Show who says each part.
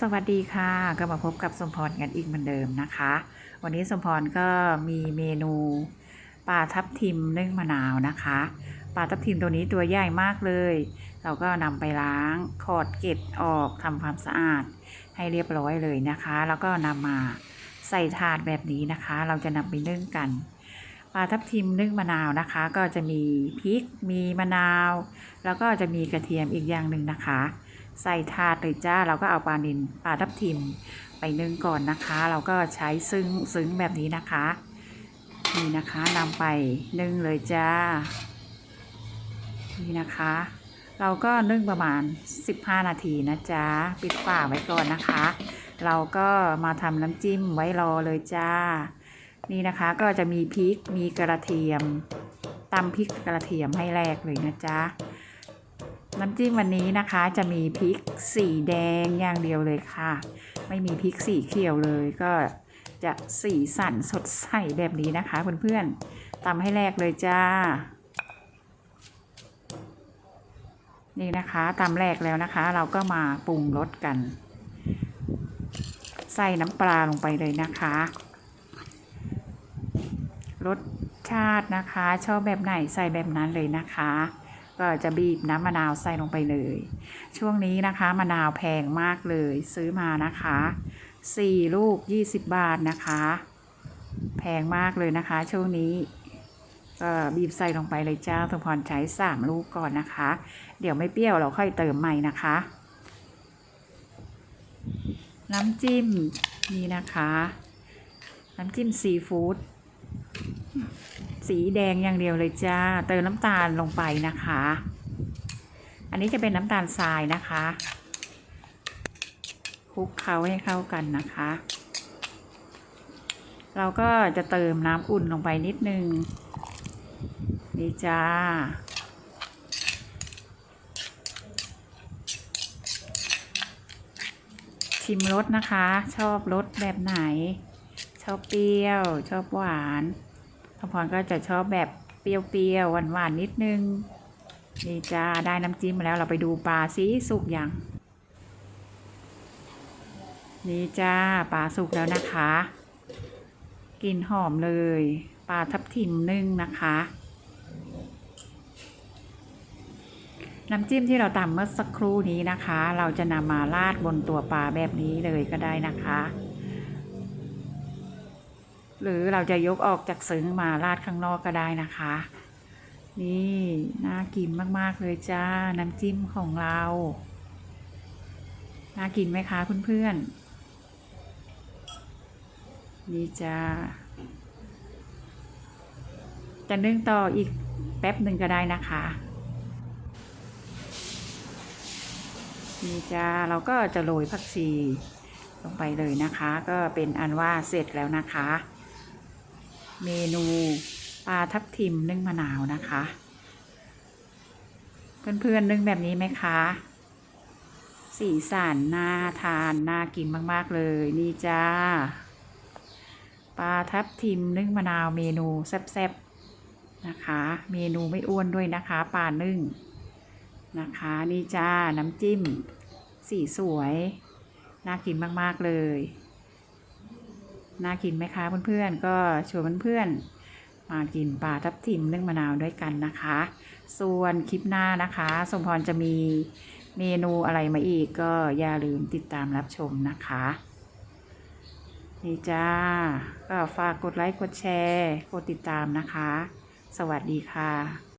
Speaker 1: สวัสดีค่ะก็มาพบกับสมพรกันอีกเหมือนเดิมนะคะ วันนี้สมพรก็มีเมนูปลาทับทิมนึ่งมะนาวนะคะปลาทับทิมตัวนี้ตัวใหญ่มากเลย เราก็นำไปล้างขอดเกล็ดออกทำความสะอาดให้เรียบร้อยเลยนะคะ แล้วก็นำมาใส่ถาดแบบนี้นะคะ เราจะนำไปนึ่งกันปลาทับทิมนึ่งมะนาวนะคะ ก็จะมีพริกมีมะนาว แล้วก็จะมีกระเทียมอีกอย่างหนึ่งนะคะ ใส่ถาดเลยจ้า เราก็เอาปลานินปลาทับทิมไปนึ่งก่อนนะคะ เราก็ใช้ซึ้งซึ้งแบบนี้นะคะ นี่นะคะนำไปนึ่งเลยจ้า นี่นะคะ เราก็นึ่งประมาณ 15 นาทีนะจ๊ะปิดฝาไว้ก่อนนะคะ เราก็มาทำน้ำจิ้มไว้รอเลยจ้า นี่นะคะก็จะมีพริกมีกระเทียมตำพริกกระเทียมให้แรกเลยนะจ๊ะ น้ำจิ้มวันนี้นะคะจะมีพริกสีแดงอย่างเดียวเลยค่ะ ไม่มีพริกสีเขียวเลยก็จะสีสันสดใสแบบนี้นะคะเพื่อนๆตำให้แรกเลยจ้า นี่นะคะตำแรกแล้วนะคะ เราก็มาปรุงรสกัน ใส่น้ำปลาลงไปเลยนะคะรสชาตินะคะ ชอบแบบไหนใส่แบบนั้นเลยนะคะ ก็จะบีบน้ำมะนาวใส่ลงไปเลย ช่วงนี้นะคะมะนาวแพงมากเลยซื้อมานะคะสี่ลูกยี่สิบบาทนะคะ แพงมากเลยนะคะ ช่วงนี้ก็บีบใส่ลงไปเลยจ้าสมพรใช้สามลูกก่อนนะคะ เดี๋ยวไม่เปรี้ยวเราค่อยเติมใหม่นะคะ น้ำจิ้มนี่นะคะ น้ำจิ้มซีฟู้ด สีแดงอย่างเดียวเลยจ้า เติมน้ำตาลลงไปนะคะ อันนี้จะเป็นน้ำตาลทรายนะคะคลุกเคล้าให้เข้ากันนะคะ เราก็จะเติมน้ำอุ่นลงไปนิดนึง นี่จ้า ชิมรสนะคะ ชอบรสแบบไหน ชอบเปรี้ยว ชอบหวาน ทพรก็จะชอบแบบเปรี้ยวๆหวานๆนิดนึงนี่จ้าได้น้ำจิ้มมาแล้วเราไปดูปลาซิสุกยังนี่จ้าปลาสุกแล้วนะคะกลิ่นหอมเลยปลาทับทิมนึ่งนะคะ น้ำจิ้มที่เราตำเมื่อสักครู่นี้นะคะ เราจะนำมาราดบนตัวปลาแบบนี้เลยก็ได้นะคะ หรือเราจะยกออกจากซึ้งมาราดข้างนอกก็ได้นะคะ นี่น่ากินมากๆเลยจ้า น้ำจิ้มของเรา น่ากินไหมคะเพื่อนๆ นี่จ้า จะนึ่งต่ออีกแป๊บหนึ่งก็ได้นะคะนี่จ้าเราก็จะโรยผักชีลงไปเลยนะคะ ก็เป็นอันว่าเสร็จแล้วนะคะ เมนูปลาทับทิมนึ่งมะนาวนะคะ เพื่อนๆนึ่งแบบนี้ไหมคะ สีสันน่าทานน่ากินมาก ๆ เลยนี่จ้าปลาทับทิมนึ่งมะนาวเมนูแซ่บๆนะคะ เมนูไม่อ้วนด้วยนะคะปลานึ่งนะคะนี่จ้าน้ำจิ้ม สีสวย น่ากินมาก ๆ เลย น่ากินไหมคะเพื่อนๆ ก็ชวนเพื่อนๆ มากินปลาทับทิมนึ่งมะนาวด้วยกันนะคะ ส่วนคลิปหน้านะคะ สมพรจะมีเมนูอะไรมาอีกก็อย่าลืมติดตามรับชมนะคะนี่จ้า ก็ฝากกดไลค์ กดแชร์ กดติดตามนะคะ สวัสดีค่ะ